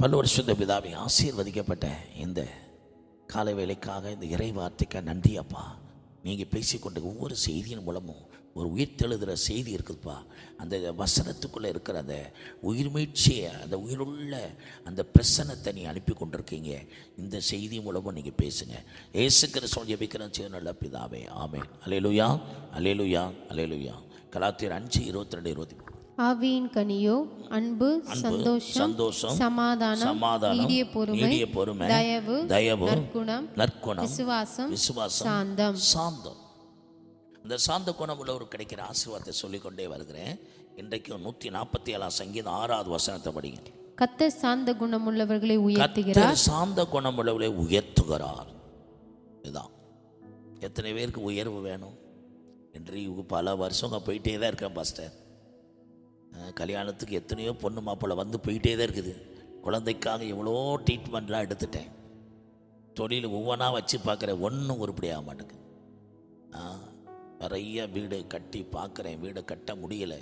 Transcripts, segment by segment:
பல வருஷத்த பிதாவை ஆசீர்வதிக்கப்பட்ட இந்த காலை வேலைக்காக இந்த இறை வார்த்தைக்காக நன்றி அப்பா. நீங்கள் பேசிக்கொண்ட ஒவ்வொரு செய்தியின் மூலமும் ஒரு உயிர் தெழுதுகிற செய்தி இருக்குதுப்பா. அந்த வசனத்துக்குள்ளே இருக்கிற அந்த உயிர்மீழ்ச்சியை அந்த உயிருள்ள அந்த பிரசனத்தை நீ அனுப்பி கொண்டிருக்கீங்க. இந்த செய்தி மூலமும் நீங்கள் பேசுங்க. ஏசுக்கிற சொல்லி ஜெபிக்கிறேன் செய்ய நல்ல பிதாவே. ஆமே அலையலுயா அலையலுயா அலையலுயா கலாத்தியர் அஞ்சு இருபத்தி ரெண்டு இருபத்தி மூணு. ஆவியின் கனியோ அன்பு சந்தோஷம் சந்தோஷம் சமாதானம் சமாதானம் நீடிய பொறுமை பொறுமை தயவு தயவு நற்குணம் நற்குணம் விசுவாசம் விசுவாசம் சாந்தம். சாந்தம். இந்த சாந்த குணம் உள்ளவர் கிடைக்கிற ஆசீர்வாதத்தை சொல்லிக்கொண்டே வருகிறேன். இன்றைக்கும் நூற்றி நாற்பத்தி ஏழாம் சங்கீதம் ஆறாவது வசனத்தை படிங்க கத்தர் சாந்த குணமுள்ளவர்களை உயர்த்துகிறார். சாந்த குணம் உள்ளவர்களை உயர்த்துகிறார். இதுதான். எத்தனை பேருக்கு உயர்வு வேணும்? இன்றைக்கு பல வருஷங்க போயிட்டே தான் இருக்கேன் பாஸ்டர். கல்யாணத்துக்கு எத்தனையோ பொண்ணு மாப்பிள்ளை வந்து போயிட்டே தான் இருக்குது. குழந்தைக்காக எவ்வளோ ட்ரீட்மெண்ட்லாம் எடுத்துட்டேன். தொழில் ஒவ்வொன்றா வச்சு பார்க்குற ஒன்றும் உருப்படியாக மாட்டேங்குது. ஆ, நிறைய வீடு கட்டி பார்க்குறேன். வீடை கட்ட முடியல.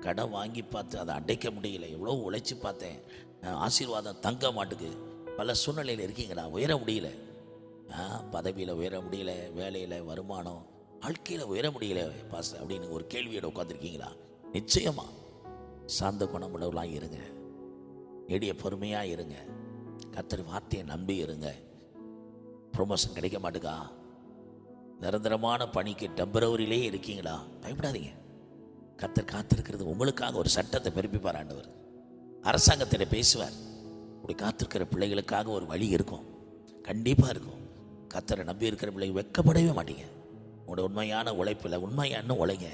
கடன் வாங்கி பார்த்து அதை அடைக்க முடியல. எவ்வளோ உழைச்சி பார்த்தேன். ஆசீர்வாதம் தங்க மாட்டுக்கு. பல சூழ்நிலையில் இருக்கீங்களா உயர முடியல. பதவியில் உயர முடியல. வேலையில் வருமானம். வாழ்க்கையில் உயர முடியல பாஸ் அப்படின்னு ஒரு கேள்வியோட உட்காந்துருக்கீங்களா நிச்சயமா. சாந்த குணமுள்ளவர்களாக இருங்க. நெடிய பொறுமையாக இருங்க. கத்தர் வார்த்தையை நம்பி இருங்க. ப்ரொமோஷன் கிடைக்க மாட்டுக்கா? நிரந்தரமான பணிக்கு டெம்பரவரியிலே இருக்கீங்களா? பயப்படாதீங்க. கத்தர் காத்திருக்கிறது உங்களுக்காக ஒரு சட்டத்தை பிறப்பிப்பார் ஆண்டவர். அரசாங்கத்தில் பேசுவார். இப்படி காத்திருக்கிற பிள்ளைகளுக்காக ஒரு வழி இருக்கும். கண்டிப்பாக இருக்கும். கத்தரை நம்பி இருக்கிற பிள்ளைங்க வெக்கப்படவே மாட்டீங்க. உங்களோட உண்மையான உழைப்பில் உண்மையான உழைங்க.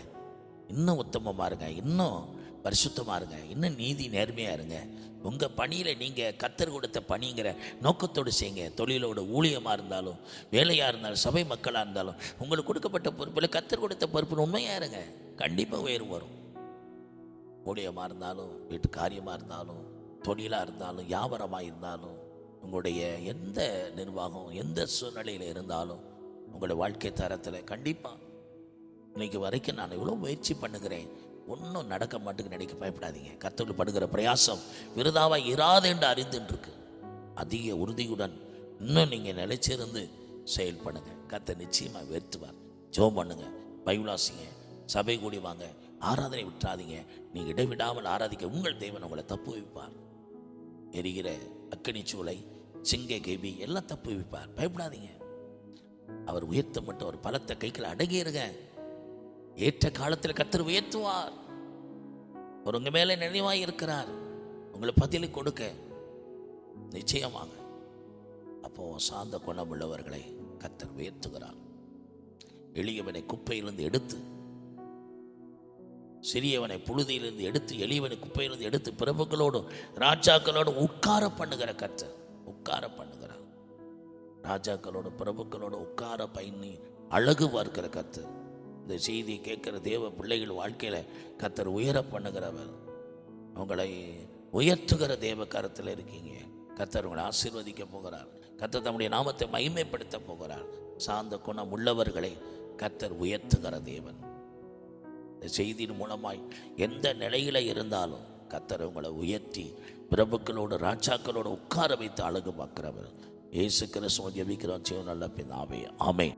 இன்னும் உத்தமமாக இருங்க. இன்னும் பரிசுத்தமாக இருங்க. இன்னும் நீதி நேர்மையாக இருங்க. உங்கள் பணியில் நீங்கள் கத்தர் கொடுத்த பணிங்கிற நோக்கத்தோடு செய்யுங்க. தொழிலோட ஊழியமாக இருந்தாலும் வேலையாக இருந்தாலும் சபை மக்களாக இருந்தாலும் உங்களுக்கு கொடுக்கப்பட்ட பொறுப்பில் கத்தர் கொடுத்த பொறுப்பு உண்மையாக இருங்க. கண்டிப்பாக உயர்வு வரும். ஊழியமாக இருந்தாலும் வீட்டு காரியமாக இருந்தாலும் தொழிலாக இருந்தாலும் வியாபாரமாக இருந்தாலும் உங்களுடைய எந்த நிர்வாகம் எந்த சூழ்நிலையில் இருந்தாலும் உங்களுடைய வாழ்க்கை தரத்தில் கண்டிப்பாக இன்னைக்கு வரைக்கும் நான் இவ்வளோ முயற்சி பண்ணுகிறேன். ஒன்றும் நடக்க மாட்டுக்கு நினைக்க பயப்படாதீங்க. கர்த்தர்கள் படுகிற பிரயாசம் விருதாவாக இராது என்று அறிந்துன்னு அதிக உறுதியுடன் இன்னும் நீங்கள் நிலைச்சிருந்து செயல்படுங்க. கத்தை நிச்சயமாக வேர்த்துவார் ஜோம் பண்ணுங்க. பைபிளாசிங்க சபை கூடி வாங்க. ஆராதனை விட்டுறாதீங்க. நீங்கள் இடைவிடாமல் ஆராதிக்க உங்கள் தேவன் உங்களை தப்பு வைப்பார். எரிகிற அக்கனி சூளை சிங்க கேபி எல்லாம் தப்பு வைப்பார். பயப்படாதீங்க. அவர் உயர்த்த மட்டும் ஒரு பலத்தை கைக்குள்ள அடங்கியிருங்க ஏற்ற காலத்தில் கத்தர் உயர்த்துவார். அவர் உங்க மேல நினைவாய் இருக்கிறார். உங்களை பதிலை கொடுக்க நிச்சயமாக அப்போ சார்ந்த குணம் உள்ளவர்களை கத்தர் உயர்த்துகிறார். எளியவனை குப்பையிலிருந்து எடுத்து சிறியவனை புழுதியிலிருந்து எடுத்து எளியவனை குப்பையிலிருந்து எடுத்து பிரபுக்களோடும் ராஜாக்களோடும் உட்கார பண்ணுகிற கத்தர் உட்கார பண்ணுகிறார். ராஜாக்களோட பிரபுக்களோட உட்கார பயணி அழகு பார்க்கிற கத்தர் இந்த செய்தியை கேட்குற தேவ பிள்ளைகள் வாழ்க்கையில் கத்தர் உயர பண்ணுகிறவர். உங்களை உயர்த்துகிற தேவ கரத்தில் இருக்கீங்க. கத்தர் உங்களை ஆசீர்வதிக்க போகிறார். கத்தர் தம்முடைய நாமத்தை மகிமைப்படுத்த போகிறார். சார்ந்த குணம் உள்ளவர்களை கத்தர் உயர்த்துகிற தேவன். இந்த செய்தியின் மூலமாய் எந்த நிலையில் இருந்தாலும் கத்தர் உங்களை உயர்த்தி பிரபுக்களோடு ராஜாக்களோடு உட்கார வைத்து அழகு பார்க்கிறவர். இயேசு கிறிஸ்துவ ஜெபிக்கிறோம். சிவ நல்ல பிதாவே. ஆமை